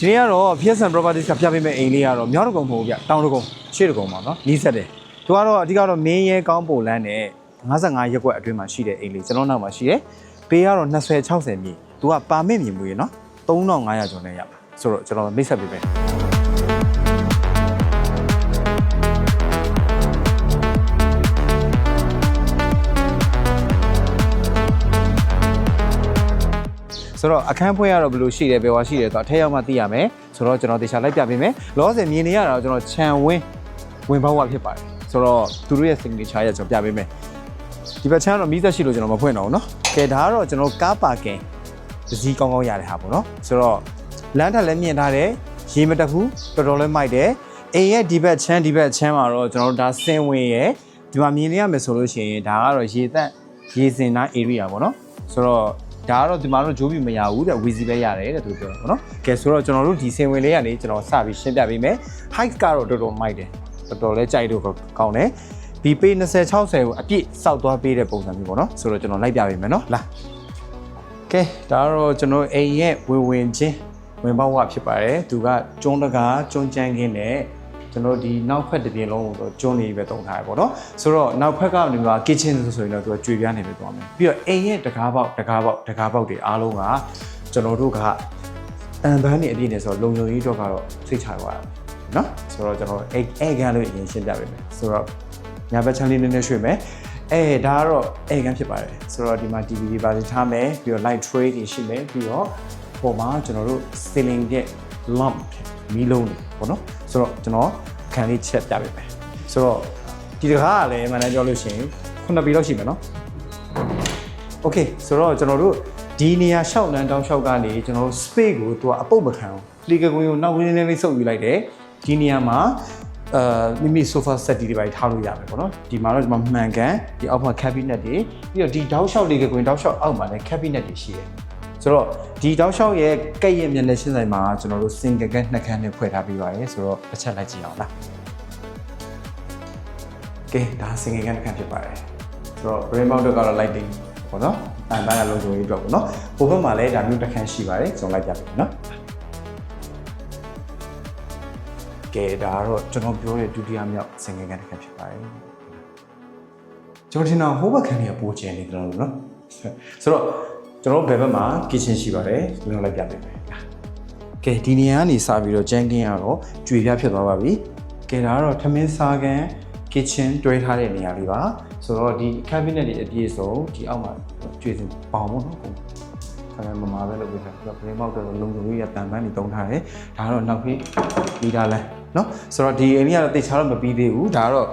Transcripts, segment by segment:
ဒီနေ့ကတော့ PSN Properties ကပြပေးမဲ့အိမ်လေးကတော့မြောက်တကုံမဟုတ်ဘူးဗျတောင်တကုံရှေ့တကုံပါနော်နီးစက်တယ်သူကတော့အဓိကတော့မင်းရဲကောင်းပိုလန်းနဲ့55ရက်ကွက်အတွင်းမှာရှိတဲ့အိမ်လေးကျွန်တော်နောက်မှာရှိတယ်ပေးကတော့20 60မြေသူကပါမစ်မြေမူရေနော်3500ကျော်နဲ့ရပါဆိုတော့ကျွန်တော်မိတ်ဆက်ပေးမယ် ဆိုတော့အခန်းဖွင့်ရတော့ဘယ်လိုရှိတယ်ဘယ်ဟောရှိတယ်ဆိုတော့အထက်ရောက်မှသိရမယ်ဆိုတော့ကျွန်တော်တေချာလိုက်ပြပေးမယ်လောဆယ်မြင်နေရတာတော့ကျွန်တော်ခြံဝင်းဝင်ပေါက်ဝဖြစ်ပါတယ်ဆိုတော့သူတို့ရဲ့ signature ရကျွန်တော်ပြပေးမယ်ဒီဘက်ချမ်းတော့မီးသက်ရှိလို့ကျွန်တော်မဖွင့်တော့ဘူးเนาะကဲဒါကတော့ကျွန်တော်ကားပါကင်ပစည်းကောင်းကောင်းရတဲ့ဟာပေါ့နော်ဆိုတော့လမ်းထက်လည်းမြင်ထားတယ်ရေမတက်ဘူးတော်တော်လေးမိုက်တယ်အိမ်ရဲ့ဒီဘက်ချမ်းဒီဘက်ချမ်းမှာတော့ကျွန်တော်တို့ဒါစင်ဝင်ရဲ့ဒီမှာမြင်နေရမယ်ဆိုလို့ရှိရင်ဒါကတော့ရေသက်ရေစင်နာ area ပေါ့နော်ဆိုတော့ ဒါကတော့ဒီမှာတော့ဂျိုးပြီမရဘူးတဲ့ဝီစီပဲရတယ်တဲ့သူပြောတာပေါ့နော်ကဲဆိုတော့ကျွန်တော်တို့ဒီစင်ဝင်လေးကနေကျွန်တော်စပြီးရှင်းပြပေးမယ် height ကတော့တော်တော်မိုက်တယ်တော်တော်လေးကြိုက်လို့ကောင်းတယ်ဒီပေ20 60ကိုအပြည့်စောက်သွားပေးတဲ့ပုံစံမျိုးပေါ့နော်ဆိုတော့ကျွန်တော်လိုက်ပြပေးမယ်နော်လာကဲဒါကတော့ကျွန်တော်အိမ်ရဲ့ဝင်ဝင်ချင်းဝင်ပေါက်ဝဖြစ်ပါတယ်သူကကျွန်းတကားကျွန်းချမ်းခင်းနဲ့ ကျွန်တော်ဒီနောက်ဖက်တစ်ပြင်လုံးကိုတော့ကျွန်းနေပဲတုံထားရပေါ့နော်ဆိုတော့နောက်ဖက်ကနေမှာ kitchen ဆိုဆိုရင်တော့သူကကြွေပြားနေပဲသွားမယ်ပြီးတော့အိမ်ရဲ့တကားပေါက်တကားပေါက်တကားပေါက်တွေအားလုံးကကျွန်တော်တို့ကအန်ဘန်းနေအပြည့်နေဆိုတော့လုံလုံကြီးတော့ကတော့စိတ်ချသွားတယ်နော်ဆိုတော့ကျွန်တော်အဲ့အဲ့ကန်လို့အရင်ရှင်းပြပေးမယ်ဆိုတော့ညာဘက်ချမ်းလေးနည်းနည်းရွှေ့မယ်အဲဒါကတော့အဲ့ကန်ဖြစ်ပါတယ်ဆိုတော့ဒီမှာ TV တွေပါထားမယ်ပြီးတော့ light tray တွေရှိမယ်ပြီးတော့ပုံမှာကျွန်တော်တို့ ceiling ရဲ့ lamp မီးလုံးတွေပေါ့နော်ဆိုတော့ကျွန်တော်ခံလေးချက်ပြပေးမယ်ဆိုတော့ဒီတကားကလည်းမန်နေပြောလို့ရှိရင်9ปีလောက်ရှိမယ်နော် โอเคဆိုတော့ကျွန်တော်တို့ဒီနေရာရှောက်လန်းတောင်းရှောက်ကနေကျွန်တော်တို့ space ကိုသူကအပုတ်မခံအောင်လီကကွင်းကိုနောက်ဝင်းလေးလေးဆုပ်ယူလိုက်တယ်ဒီနေရာမှာအာမိမိ sofa set တွေပါထားလို့ရမယ်ပေါ့နော်ဒီမှာတော့ဒီမှာမှန်ကန်ဒီအောက်မှာ cabinet တွေပြီးတော့ဒီတောက်လျှောက်လီကကွင်းတောက်လျှောက်အောက်မှာလည်း cabinet တွေရှိတယ် ဆိုတော့ဒီတောက်လျှောက်ရဲ့ကက်ရဲ့မျက်နှာရှင်းဆိုင်မှာကျွန်တော်တို့ single ကက်နှစ်ခန်းနဲ့ဖွဲ့ထားပြီးပါတယ်ဆိုတော့တစ်ချက်လိုက်ကြည့်အောင်လားကဲဒါ single ကက်နှစ်ခန်းဖြစ်ပါတယ်ဆိုတော့ brain mount ကတော့ lighting ပေါ့နော်အဲဒါကလုံးစုံရေးအတွက်ပေါ့နော်ဟိုဘက်မှာလည်းဒါမျိုးတစ်ခန်းရှိပါတယ်ကျွန်တော်လိုက်ပြပေးမယ်နော်ကဲဒါကတော့ကျွန်တော်ပြောတဲ့ဒုတိယမြောက် single ကက်တစ်ခန်းဖြစ်ပါတယ်ကျွန်တော်ထင်တာဟိုဘက်ခန်းကြီးကပိုကျန်နေတယ်လို့နော်ဆိုတော့ ကျွန်တော်ဘယ်ဘက်မှာ kitchen ရှိပါတယ်ကျွန်တော်လိုက်ပြပေးမယ်ကဲဒီနေရာကနေစပြီးတော့ကြမ်းကင်းကတော့ကြွေပြဖြစ်သွားပါပြီကဲဒါကတော့ထမင်းစားခန်း kitchen တွဲထားတဲ့နေရာလေးပါဆိုတော့ဒီ cabinet တွေအပြည့်စုံဒီအောက်မှာကျွေးစင်ပေါင်ပေါ့နော်ပုံခါမမာပဲလုပ်ပေးတာပြီးတော့ brain mount တော့လုံလုံကြီးရတန်ပန်းနေတုံးထားတယ်ဒါကတော့နောက်ပြီးလီဒါလန်နော်ဆိုတော့ဒီအိမ်ကြီးကတော့တိတ်ချတော့မပြီးသေးဘူးဒါကတော့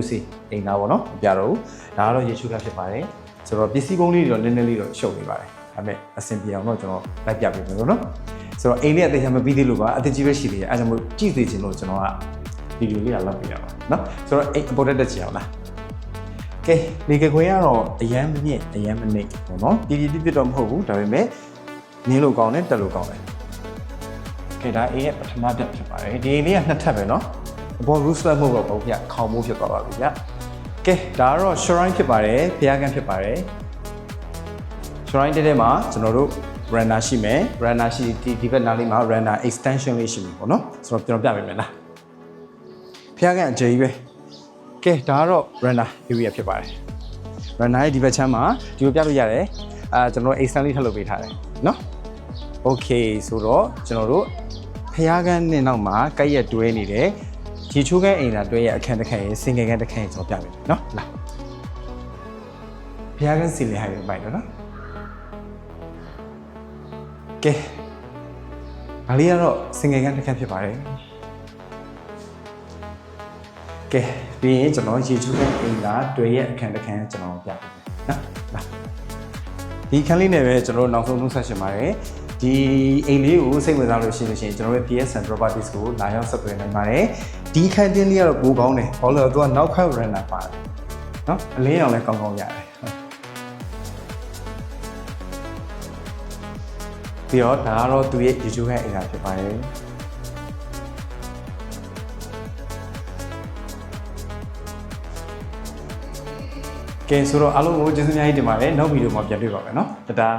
WC အိမ်သားပေါ့နော်မပြတော့ဘူးဒါကတော့ရေချိုးကဖြစ်ပါတယ် ဆိုတော့ပစ္စည်းပုံးလေးတွေတော့နည်းနည်းလေးတော့ရှုပ်နေပါတယ်ဒါပေမဲ့အဆင်ပြေအောင်တော့ကျွန်တော်လိုက်ပြပေးမယ်လို့နော်ဆိုတော့အိမ်လေးအသေးချာမပြီးသေးလို့ပါအသေးကြီးပဲရှိသေးတယ်အဲဒါကြောင့်မို့ကြည့်သေးချင်လို့ကျွန်တော်ကဗီဒီယိုလေးကလောက်ပြရပါနော်ဆိုတော့အိမ်အပေါ်တက်တက်ချင်အောင်လားကဲလေကခွေကတော့အရန်မမြင့်အရန်မနစ်ပေါ့နော်ပြည်ပြည်ပြပြတော့မဟုတ်ဘူးဒါပေမဲ့နင်းလို့ကောင်းတယ်တက်လို့ကောင်းတယ်ကဲဒါအိမ်ရဲ့ပထမတက်ဖြစ်ပါတယ်ဒီအိမ်လေးကနှစ်ထပ်ပဲနော်အပေါ် roof slab မဟုတ်တော့ဘူးဗျခေါင်းမိုးဖြစ်သွားပါပြီဗျ ကဲဒါကတော့ shrine ဖြစ်ပါတယ်ဘုရားခန်းဖြစ်ပါတယ် shrine တဲထဲမှာကျွန်တော်တို့ runner ရှိမယ် runner ရှိဒီဒီဘက်နားလေးမှာ runner extension လေးရှိမှာပေါ့နော်ဆိုတော့ကျွန်တော်ပြပေးမယ်လားဘုရားခန်းအကျယ်ကြီးပဲကဲဒါကတော့ runner area ဖြစ်ပါတယ် runner ရဲ့ဒီဘက်ချမ်းမှာဒီလိုပြလို့ရတယ်အာကျွန်တော် extend လေးထပ်လုပ်ပေးထားတယ်နော် okay ဆိုတော့ကျွန်တော်တို့ဘုရားခန်းနဲ့နောက်မှာကက်ရက်တွဲနေတယ် ရေချိုးခန်းအိမ်သာတွဲရဲ့အခန်းတစ်ခန်းရဲ့စင်ငယ်ခန်းတစ်ခန်းရဲ့ကျွန်တော်ပြပေးတယ်နော်လာဘုရားခန်းစီလင်ဟိုက်ပဲပိုက်တော့နော်ကဲဒါလေးကတော့စင်ငယ်ခန်းတစ်ခန်းဖြစ်ပါတယ်ကဲပြီးရင်ကျွန်တော်ရေချိုးခန်းအိမ်သာတွဲရဲ့အခန်းတစ်ခန်းကျွန်တော်ပြပေးတယ်နော်လာဒီခန်းလေးနဲ့ပဲကျွန်တော်နောက်ဆုံးနှုတ်ဆက်ရှင်ပါတယ် ဒီအိမ်လေးကိုစိတ်ဝင်စားလို့ရှိလို့ရှိရင်ကျွန်တော်ရဲ့ PSN Properties ကိုလာရောက်ဆက်သွယ်နိုင်ပါတယ်ဒီခန်းတင်းလေးကတော့ပိုကောင်းတယ်ဘာလို့လဲသူကနောက်ခတ် runner ပါတယ်နော်အလင်းရောင်လည်းကောင်းကောင်းရတယ်ပြီးတော့ဒါကတော့သူရဲ့ YouTube ရဲ့အိမ်သာဖြစ်ပါတယ်ကဲဆိုတော့အားလုံးကိုကျေးဇူးအများကြီးတင်ပါတယ်နောက်ဗီဒီယိုမှာပြန်တွေ့ပါမယ်နော်တတား